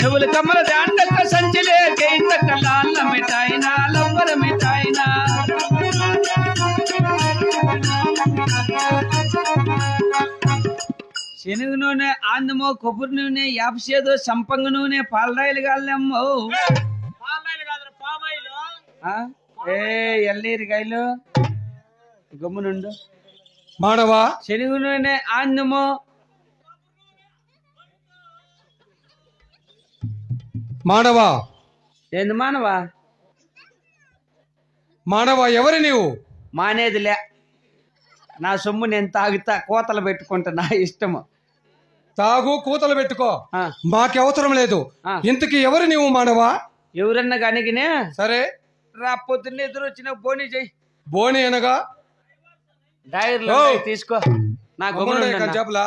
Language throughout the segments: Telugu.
చెవులు కమ్మల సంచిలే లాల్ల మిఠాయినా లవ్వర మిఠాయినా. శనగ నూనె ఆందమో కొబ్బరి నూనె యాపసేదో సంపంగ నూనె పాలరాయలు గాళ్ళమ్మో ఆ? ఏ ఎల్లీరికాయలు గమ్మునుండు. మానవా? శనగ నూనె ఆందమో మానవా? ఏంది మానవా? మానవా ఎవరు నీవు? మానేదిలే నా సొమ్ము నేను తాగుతా కోతలు పెట్టుకుంటా నా ఇష్టము. తాగు కూతలు పెట్టుకో. మాకు అవసరం లేదు. ఇంతకి ఎవరు నీవు మానవా? ఎవరన్నా కనిగినే సరే. రా పొద్దున్న ఎదురు వచ్చిన బోని చెయ్యి. బోని అనగా? డైర్లు ఓ. ఉన్నాయి, తీసుకో. నా కంచాపులా.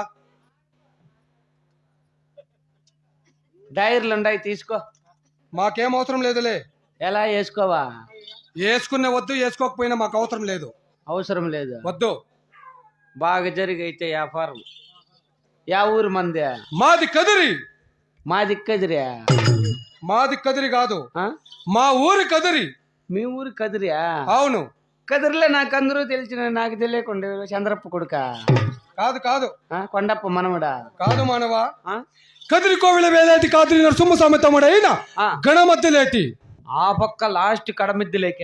డైర్లు ఉన్నాయి తీసుకో. మాకేం అవసరం లేదులే. ఎలా వేసుకోవా? వేసుకునే వద్దు వేసుకోకపోయినా మాకు అవసరం లేదు. అవసరం లేదు. వద్దు. బాగా జరిగైతే వ్యాపారం యా ఊరు మందే? మాది కదిరి. మా దిక్కదిరా మాది కదిరి కాదు? మా ఊరి కదిరి. మీ ఊరు కదిరియా అవును. కదిరిలే నాకు అందరూ తెలిసిన నాకు తెలియకుండా చంద్రప్ప కొడుక. కాదు కాదు. కొండప్ప మనముడా కాదు మానవా? కదిరి కోవిల వేలేటి కాదిరి నరసింహ సమేతముడైన ఆ. గణమధ్యలేటి ఆ పక్క లాస్ట్ కడమిద్దులేక.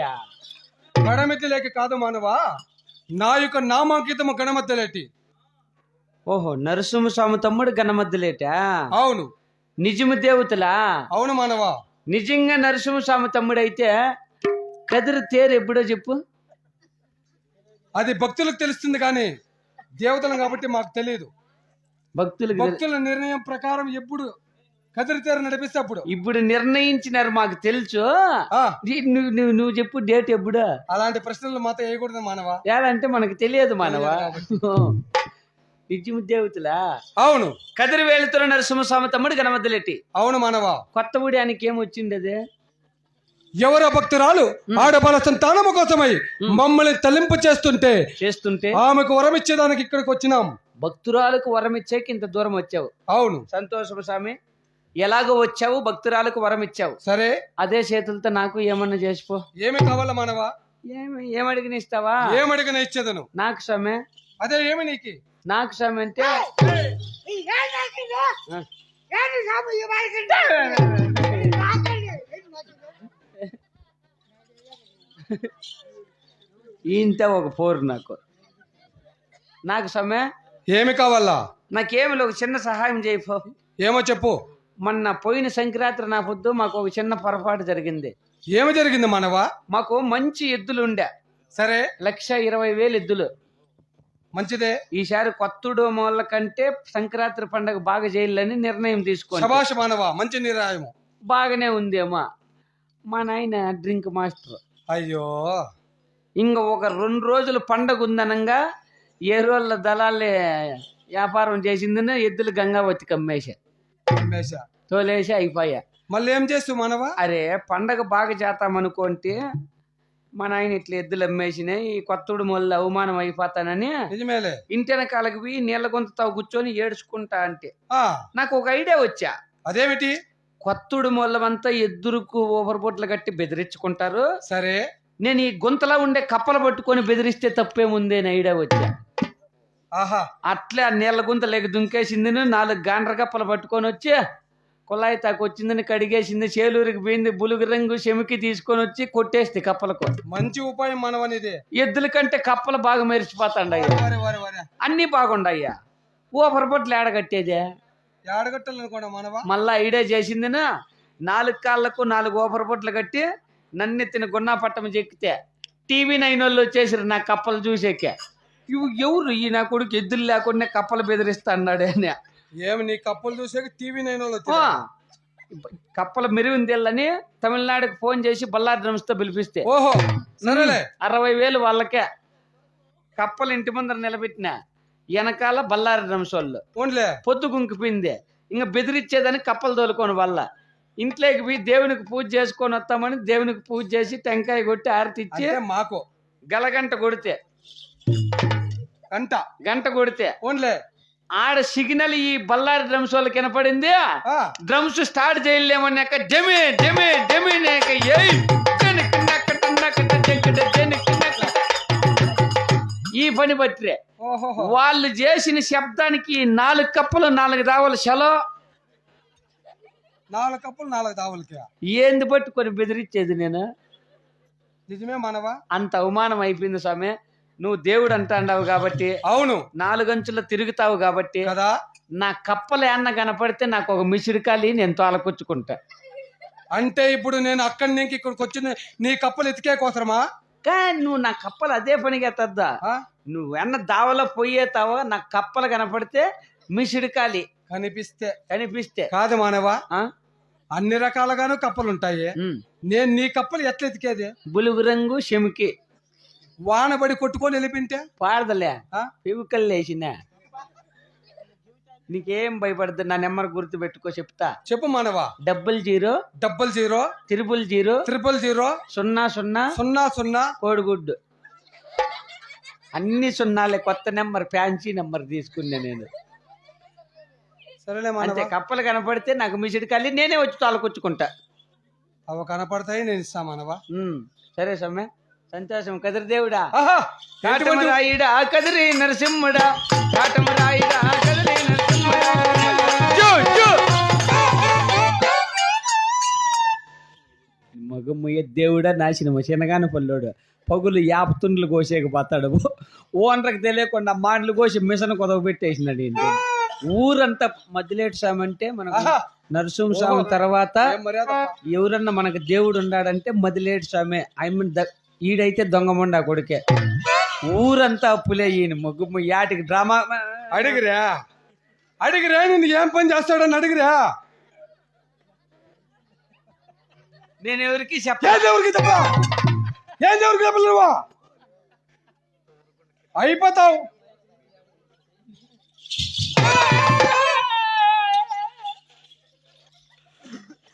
గణమధ్యలేకి కాదు మానవా. నా యొక్క నామాంకితము గణమధ్యలేటి ఓహో నరసింహస్వామి తమ్ముడు గణమద్దులేటా? అవును. నిజము దేవతలా? అవును మానవా. నిజంగా నరసింహస్వామి తమ్ముడు అయితే కదిరి తేరు ఎప్పుడో చెప్పు. అది భక్తులకు తెలుస్తుంది కానీ దేవతలు కాబట్టి మాకు తెలియదు. భక్తులకు తెలి- భక్తుల నిర్ణయం ప్రకారం ఎప్పుడు కదిరి తేరు నడిపిస్తే అప్పుడు. ఇప్పుడు నిర్ణయించినారు మాకు తెలుసు. నువ్వు నువ్వు చెప్పు డేట్ ఎప్పుడు? అలాంటి ప్రశ్నలు మాతో వేయకూడదు మానవా. ఏదంటే మనకు తెలియదు మానవా? నిజము దేవతలా? అవును. కదిరి వేలుతున్న నరసింహస్వామి తమ్ముడు గణమద్దులెట్టి అవును మానవా. కొత్త ఊడానికి ఏమొచ్చింది అది? ఎవర భక్తురాలు ఆడబల సంతానము కోసమై మమ్మల్ని తలింపు చేస్తుంటే చేస్తుంటే ఆమెకు వరం ఇచ్చేదానికి ఇక్కడికి వచ్చినాం భక్తురాలకు వరం ఇచ్చాక ఇంత దూరం వచ్చావు అవును సంతోషము స్వామి ఎలాగో వచ్చావు భక్తురాలకు వరం ఇచ్చావు సరే అదే చేతులతో నాకు ఏమన్నా చేసిపో ఏమి కావాలా మానవా ఏమి ఏమడిగిన ఇస్తావా ఏమడిగిన ఇచ్చేదను నాకు స్వామి అదే ఏమి నీకి నాకు స్వామి అంటే ఇంత ఒక పోరు నాకు. నాకు స్వామి ఏమి కావాలా? నాకేమి ఒక చిన్న సహాయం చేయపో ఏమో చెప్పు. మొన్న పోయిన సంక్రాంతి నా పొద్దు మాకు ఒక చిన్న పొరపాటు జరిగింది. ఏమి జరిగింది మానవా? మాకు మంచి ఎద్దులు ఉండే. సరే. లక్ష ఇరవై వేలు ఎద్దులు. మంచిదే. ఈసారి కొత్తుడు మూల కంటే సంక్రాంతి పండగ బాగా చేయాలని నిర్ణయం తీసుకోండి శభాష మానవా మంచి నిర్ణయము బాగానే ఉందేమో. మా నాయన డ్రింక్ మాస్టర్. అయ్యో. ఇంక ఒక రెండు రోజులు పండగ ఉందనంగా ఏ రోజుల దళాలే వ్యాపారం చేసిందని ఎద్దులు గంగావతికి అమ్మేసా రమేష. తోలేసి అయిపోయా. మళ్ళీ ఏం చేస్తావు మానవా? అరే పండగ బాగా చేస్తామనుకుంటే మా నాయన ఇట్లా ఎద్దులు అమ్మేసినాయి ఈ కొత్తడు మొల్ల అవమానం అయిపోతానని నిజమేలే. ఇంటి వెనకాలకి పోయి నీళ్ళ గొంతుతో కూర్చొని ఏడ్చుకుంటా అంటే. నాకు ఒక ఐడియా వచ్చా. అదేమిటి? కొత్తుడు మొల్లమంతా ఎద్దురుకు ఓవర్ బొట్లు కట్టి బెదిరించుకుంటారు. సరే. నేను ఈ గుంతలో ఉండే కప్పలు పట్టుకొని బెదిరిస్తే తప్పేముంది ఐడియా వచ్చా. ఆహా. అట్లే ఆ నీళ్ళ గుంత లేక దుంకేసింది నాలుగు గాండ్ర కప్పలు పట్టుకొని వచ్చి కుళాయి తాకు వచ్చిందని కడిగేసింది చేలూరికి పోయింది బులుగు రంగు చెమికి తీసుకొని వచ్చి కొట్టేస్తే కప్పలకు. మంచి ఉపాయం మానవనిది. ఎద్దుల కంటే కప్పలు బాగా మెరిచిపోతాండయ్యా వరే వరే వరే. అన్నీ బాగుండయ్యా ఓవర్ బొట్లు ఏడగట్టేదే మళ్ళా ఐడియా చేసిందినా? నాలుగు కాళ్ళకు నాలుగు ఓఫర్ బొట్లు కట్టి నన్నెత్తిన గున్నా పట్టం చెక్కితే టీవీ నైన్ వాళ్ళు వచ్చేసారు నా కప్పలు చూసేకే. ఇవి ఎవరు ఈ నా కొడుకు ఎద్దులు లేకుండా కప్పలు బెదిరిస్తా అన్నాడు అని. ఏమి నీ కప్పులు చూసాక టీవీ నైన్ వాళ్ళు. కప్పల మెరుగుందేళ్ళని తమిళనాడుకి ఫోన్ చేసి బల్లారి డ్రమ్స్తో పిలిపిస్తే. ఓహో అరవై వేలు వాళ్ళకే. కప్పలు ఇంటి ముందర నిలబెట్టిన. వెనకాల బల్లారి వాళ్ళు ఓన్లే పొద్దు గుంకిపోయింది ఇంకా బెదిరించేదని కప్పలు తోలుకొని వల్ల. ఇంట్లోకి పోయి దేవునికి పూజ చేసుకొని వస్తామని దేవునికి పూజ చేసి టెంకాయ కొట్టి ఆరతి ఇచ్చి మాకు. గలగంట కొడితే. గంట. గంట కొడితే. ఓన్లే ఆడ సిగ్నల్ ఈ బల్లారి డ్రమ్స్ వాళ్ళకి వినపడింది? ఆ, డ్రమ్స్ స్టార్ట్ చేయలేమన్నాక జమే జమే జమే నాక ఈ పని బట్టిరే వాళ్ళు చేసిన శబ్దానికి నాలుగు కప్పలు నాలుగు దావలు సెలో నాలుగు కప్పులు నాలుగు దావులకి. ఏంది పట్టుకొని బెదిరించేది నేను? నిజమే మనవా? అంత అవమానం అయిపోయింది స్వామి. నువ్వు దేవుడు అంటాండావు కాబట్టి అవును. నాలుగంచులు తిరుగుతావు కాబట్టి కదా? నా కప్పలు ఏమన్నా కనపడితే నాకు ఒక మిసిరికాలి నేను తోలకొచ్చుకుంటా. అంటే ఇప్పుడు నేను అక్కడి నుంచి ఇక్కడికి వచ్చిన నీ కప్పులు ఎతికే కోసరమా కానీ నువ్వు నా కప్పలు అదే పనిగా తద్దా? నువ్వు ఎన్న దావలో పోయేతావో నా కప్పలు కనపడితే మిసిడికాలి కనిపిస్తే. కనిపిస్తే. కాదు మానవా? అన్ని రకాలుగాను కప్పలు ఉంటాయి. నేను నీ కప్పలు ఎట్లా ఎతికేది? బులుగు రంగు చెమికి. వానబడి కొట్టుకొని వెళ్ళిపింటే పాడదలే ఆ? నీకేం భయపడద్దు నా నెంబర్ గుర్తు పెట్టుకో చెప్తా. చెప్పు మానవా. Double zero double zero triple zero triple zero సున్నా సున్నా సున్నా సున్నా కోడిగుడ్డు. అన్ని సున్నాలే కొత్త నెంబర్ ఫ్యాన్సీ నెంబర్ తీసుకున్నా నేను. సరేలే మానవా. కప్పలు కనపడితే నాకు మిసిడి కలి నేనే వచ్చి తోలకొచ్చుకుంటా. అవి కనపడతాయి నేను ఇస్తా మానవా. సరే సమ్మె సంతోషం. కదిరి దేవుడా. ఆహా ఎటువంటి- కాటమరాయుడా కదిరి నరసింహుడా. కాటమరాయుడా కదిరి. మగమ్మయ్య దేవుడా నాశనము. శనగాన పల్లోడు. పగులు యాపతుండ్లు కోసేకి పోతాడు ఓనర్కి తెలియకుండా మాటలు కోసి మిషన్ కొదవ పెట్టేసినాడు ఈయన. ఊరంతా మధ్యలేటి స్వామి అంటే మనకు నరసింహ స్వామి తర్వాత ఎవరన్నా మనకు దేవుడు ఉన్నాడంటే మదిలేటి స్వామి. ఐ మీన్ ఈడైతే దొంగమండ కొడుకే. ఊరంతా అప్పులే ఈయన. ముగ్గు యాటికి డ్రామా అడిగిరా? అడిగిరా నేను ఏం పని చేస్తాడని అడిగిరా? నేను ఎవరికి ఏం చెప్ప దేవుడికి చెప్ప? ఏం దేవుడికి చెప్పలు నువ్వు? అయిపోతావు.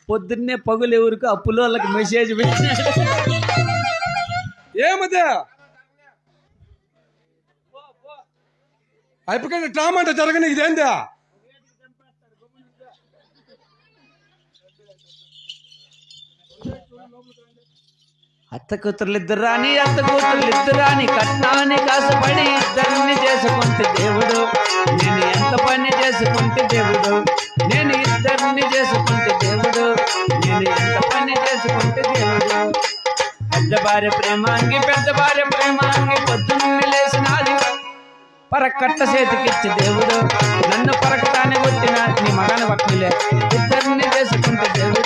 పొద్దున్నే పగులు ఎవరికి అప్పుల వాళ్ళకి మెసేజ్ ఏమదే? అయిపోయి డ్రామా అంటే జరగని ఇదేందా? అత్త కూతుర్లు ఇద్దరు రాని అత్త కూతుర్లు ఇద్దరు రాని కట్నాన్ని కాసపడి ఇద్దరిని చేసుకుంటే దేవుడు. నేను ఎంత పని చేసుకుంటే దేవుడు. నేను ఇద్దరిని చేసుకుంటే దేవుడు. నేను ఎంత పని చేసుకుంటే దేవుడు. పెద్ద భార్య ప్రేమాంగి పెద్ద భార్య ప్రేమాంగి పొద్దున్నే లేచినాది పరకట్ట చేతికిచ్చి దేవుడు. నన్ను పరకటాన్ని కొట్టిన నీ మగన పట్టిలే ఇద్దరిని చేసుకుంటే దేవుడు.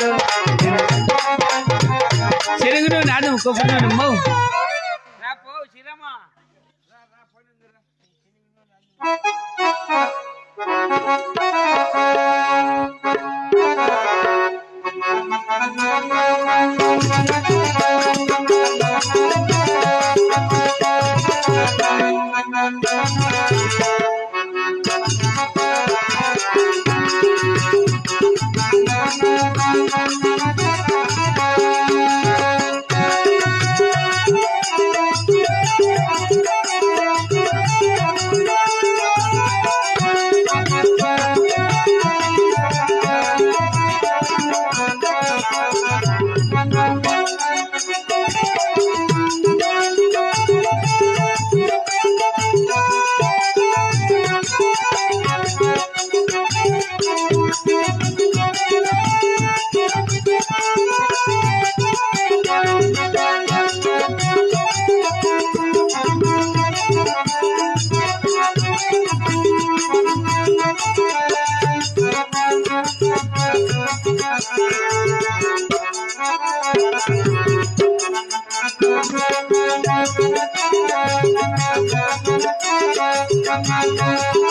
చెరుగును నాడు కొబ్బరి నూనె